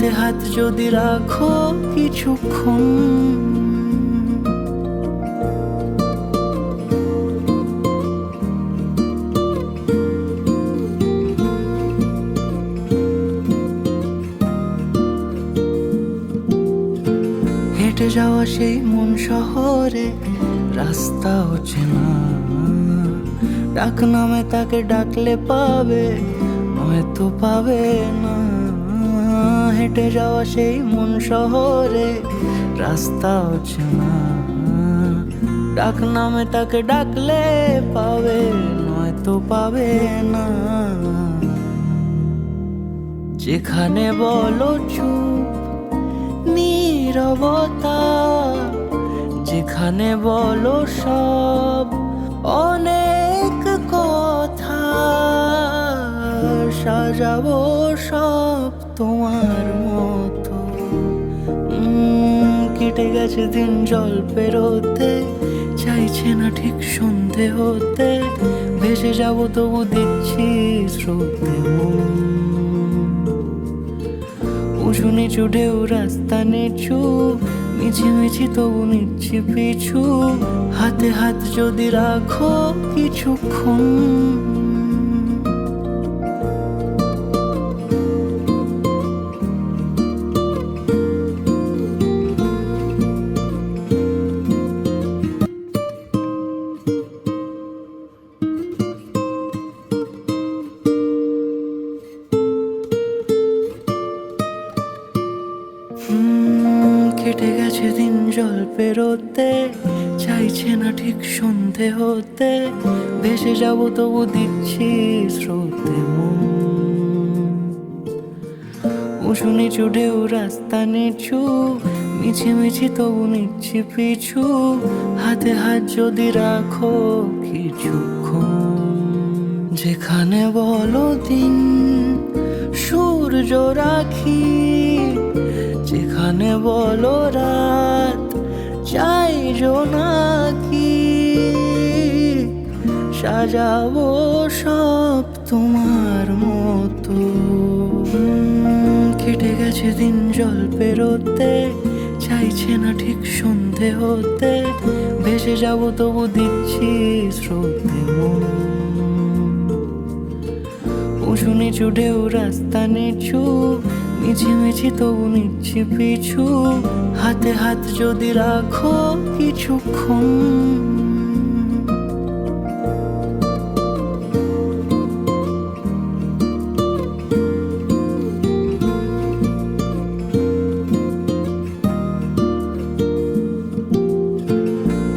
হাতে হাত যদি রাখো কিছুক্ষণ। হেঁটে যাওয়া সেই মন শহরে রাস্তা হচ্ছে না ডাক নামে তাকে ডাকলে পাবে, নয়তো পাবে না। হেঁটে যাওয়া সেই মন শহরে রাস্তা হচ্ছে না। ডাক নামে তাকে ডাকলে পাবে, নয়তো পাবে না। যেখানে বলো চুপ, নীরবতা, যেখানে বলো সব, অনেক কথা, সাজাবো সব তোমার মতো। কেটে গেছে দিন জল পেরোতে। চাইছে না ঠিক সন্ধে হতে। ভেসে যাব তবু দিচ্ছি স্রোতে। উঁচু নিচু ঢেউ, রাস্তা নিচু। মিছিমিছি তবু নিচ্ছি পিছু। হাতে হাত যদি রাখো কিছুক্ষণ। কেটে গেছে দিন জল পেরোতে। চাইছে না ঠিক সন্ধে হতে। ভেসে যাব তবু দিচ্ছি স্রোতে উঁচু নিচু ঢেউ, রাস্তা নিচু। মিছিমিছি তবু নিচ্ছি পিছু। হাতে হাত যদি রাখো কিছুক্ষণ যেখানে বলো দিন, সূর্য রাখি। যেখানে বলো রাত চাই নাকি? সাজাবো সব তোমার মতো। কেটে গেছে দিন জল পেরোতে, চাইছে না ঠিক সন্ধে হতে। ভেসে যাব তবু দিচ্ছি মন। উঁচু নিচু ঢেউ, রাস্তা নিচু মিছিমিছি তবু নিচ্ছি পিছু। হাতে হাত যদি রাখো কিছুক্ষণ।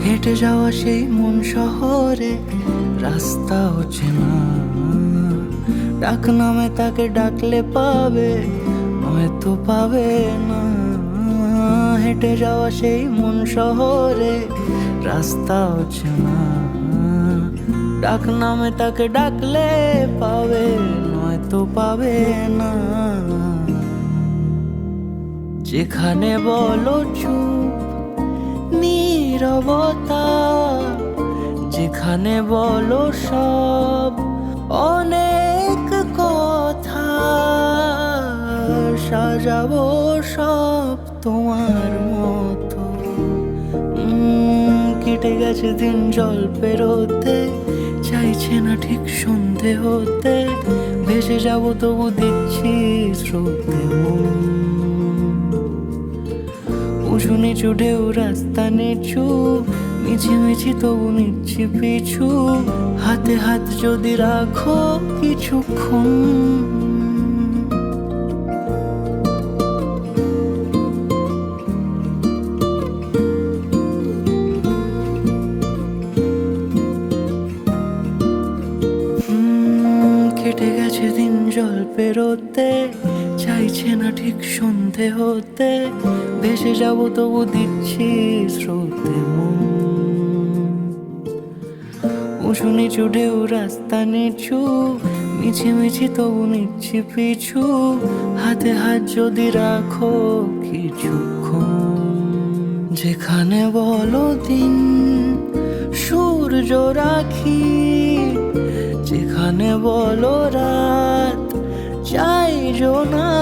হেঁটে যাওয়া সেই মন শহরে রাস্তা হচ্ছে না ডাক নামে তাকে ডাকলে পাবে নয়তো পাবে না। হেঁটে যাওয়া সেই মন শহরে রাস্তা হচ্ছে না ডাক নামে তাকে ডাকলে পাবে, নয়তো পাবে না। যেখানে বলো চুপ, নীরবতা। যেখানে বলো সব, অনেক কথা। সাজাবো সব তোমার মতো। কেটে গেছে দিন জল পেরোতে, চাইছে না ঠিক সন্ধে হতে, ভেসে যাব তবু দিচ্ছি স্রোতে। উঁচু নিচু ঢেউ, রাস্তা নিচু মিছিমিছি তবু নিচ্ছি পিছু, হাতে হাত যদি রাখো কিছুক্ষণ কেটে গেছে দিন জল পেরোতে, চাইছে না ঠিক সন্ধে হতে। ভেসে যাব তবু দিচ্ছি স্রোতে উঁচু নিচু ঢেউ, রাস্তা নিচু মিছিমিছি তবু নিচ্ছি পিছু। হাতে হাত যদি রাখো কিছুক্ষণ যেখানে বলো দিন, সূর্য রাখি যেখানে বলো রাত চাই নাকি